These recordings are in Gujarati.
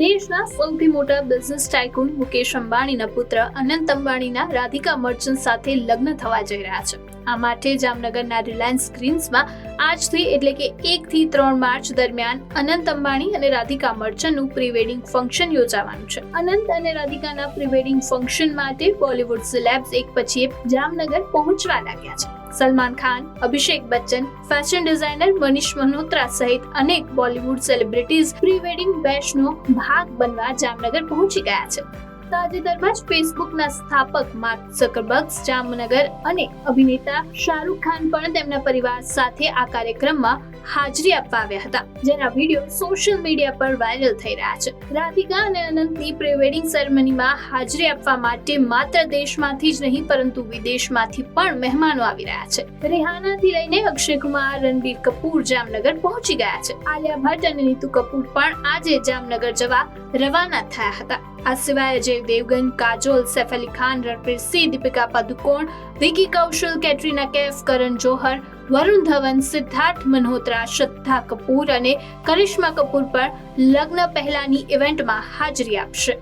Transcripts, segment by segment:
દેશના સૌથી મોટા બિઝનેસ ટાઇકૂન મુકેશ અંબાણીના પુત્ર અનંત અંબાણીના રાધિકા મર્ચન્ટ સાથે લગ્ન થવા જઈ રહ્યા છે. આ માટે જામનગરના રિલાયન્સ ગ્રીન્સમાં આજથી એટલે કે એકથી ત્રણ માર્ચ દરમિયાન અનંત અંબાણી અને રાધિકા મર્ચન્ટનું પ્રી વેડિંગ ફંક્શન યોજાવાનું છે. અનંત અને રાધિકાના પ્રી વેડિંગ ફંક્શન માટે બોલિવૂડ સિલેબ્સ એક પછી એક જામનગર પહોંચવા લાગ્યા છે. સલમાન ખાન, અભિષેક બચ્ચન ફેશન ડિઝાઇનર મનીષ મલ્હોત્રા સહિત અનેક બોલિવૂડ સેલિબ્રિટીઝ પ્રી વેડિંગ બેશનો ભાગ બનવા જામનગર પહોંચી ગયા છે. તાજેતરમાં જ ફેસબુકના સ્થાપક માર્ક ઝકરબર્ગ જામનગર અને અભિનેતા શાહરૂખ ખાન પણ તેમના પરિવાર સાથે આ કાર્યક્રમમાં હાજરી આપવા આવ્યા હતા, જેના વીડિયો સોશિયલ મીડિયા પર વાયરલ થઈ રહ્યા છે. રાધિકા અને અનંતની પ્રી વેડિંગ સેરેમનીમાં હાજરી આપવા માટે માત્ર દેશમાંથી જ નહીં, પરંતુ વિદેશમાંથી પણ મહેમાનો આવી રહ્યા છે. રિહાનાથી લઈને અક્ષય કુમાર, રણબીર કપૂર જામનગર પહોંચી ગયા છે. આલિયા ભટ્ટ અને નીતુ કપૂર પણ આજે જામનગર જવા રવાના થયા હતા. આ સિવાય અજય દેવગન, કાજોલ, સૈફ અલી ખાન, રણવીર સિંહ, દીપિકા પાદુકોણ, વિકી કૌશલ, કેટરીના કેફ, કરણ જોહર વરુણ ધવન, સિદ્ધાર્થ મનહોત્રા શ્રદ્ધા કપૂર અને કરિશ્મા કપૂર પણ લગ્ન પહેલાની ઇવેન્ટમાં હાજરી આપશે.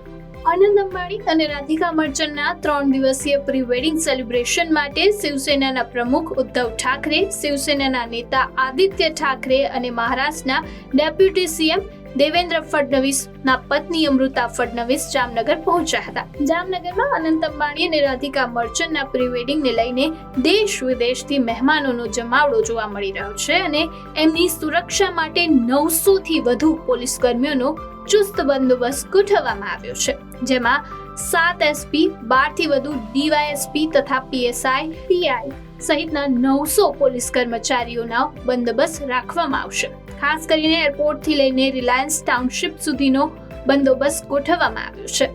આનંદ અંબાણી અને રાધિકા મર્ચન્ટના ત્રણ દિવસીય પ્રી વેડિંગ સેલિબ્રેશન માટે શિવસેનાના પ્રમુખ ઉદ્ધવ ઠાકરે, શિવસેનાના નેતા આદિત્ય ઠાકરે અને મહારાષ્ટ્રના ડેપ્યુટી સીએમ દેવેન્દ્ર ફડણવીસના પત્ની અમૃતા ફડણવીસ જામનગર પહોંચ્યા હતા. જામનગરમાં અનંત અંબાણી અને રાધિકા મર્ચન્ટના પ્રી વેડિંગને લઈને દેશ વિદેશથી મહેમાનોનો જમાવડો જોવા મળી રહ્યો છે અને એમની સુરક્ષા માટે નવસો થી વધુ પોલીસ કર્મીઓનો ચુસ્ત બંદોબસ્ત ગોઠવવામાં આવ્યો છે. જેમાં સાત એસપી બારથી વધુ ડીવાયએસપી તથા પીએસઆઈ પીઆઈ સહિતના નવસો પોલીસ કર્મચારીઓના બંદોબસ્ત રાખવામાં આવશે. ખાસ કરીને એરપોર્ટથી લઈને રિલાયન્સ ટાઉનશીપ સુધીનો બંદોબસ્ત ગોઠવવામાં આવ્યો છે.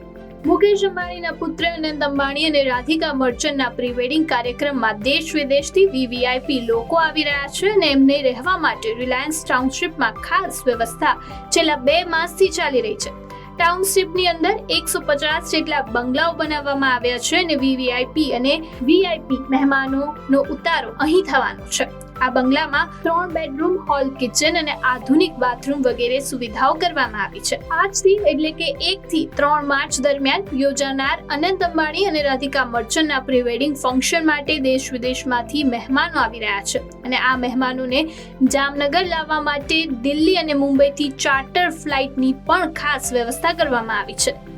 મુકેશ અંબાણીના પુત્ર અનંત અંબાણી અને રાધિકા મર્ચન્ટના પ્રી વેડિંગ કાર્યક્રમમાં દેશ વિદેશથી વીવીઆઈપી લોકો આવી રહ્યા છે અને એમને રહેવા માટે રિલાયન્સ ટાઉનશીપમાં ખાસ વ્યવસ્થા છેલ્લા બે માસથી ચાલી રહી છે. ટાઉનશીપની અંદર એકસો પચાસ જેટલા બંગલાઓ બનાવવામાં આવ્યા છે અને વીવીઆઈપી અને વીઆઈપી મહેમાનોનો ઉતારો અહીં થવાનો છે. આ બંગલામાં ત્રણ બેડરૂમ, હોલ, કિચન અને આધુનિક બાથરૂમ વગેરે સુવિધાઓ કરવામાં આવી છે. આજથી એટલે કે એક થી ત્રણ માર્ચ દરમિયાન યોજાનાર અનંત અંબાણી અને રાધિકા મર્ચન્ટના પ્રી વેડિંગ ફંક્શન માટે દેશ વિદેશમાંથી મહેમાનો આવી રહ્યા છે. અને આ મહેમાનોને જામનગર લાવવા માટે દિલ્હી અને મુંબઈથી ચાર્ટર ફ્લાઇટની પણ ખાસ વ્યવસ્થા કરવામાં આવી છે.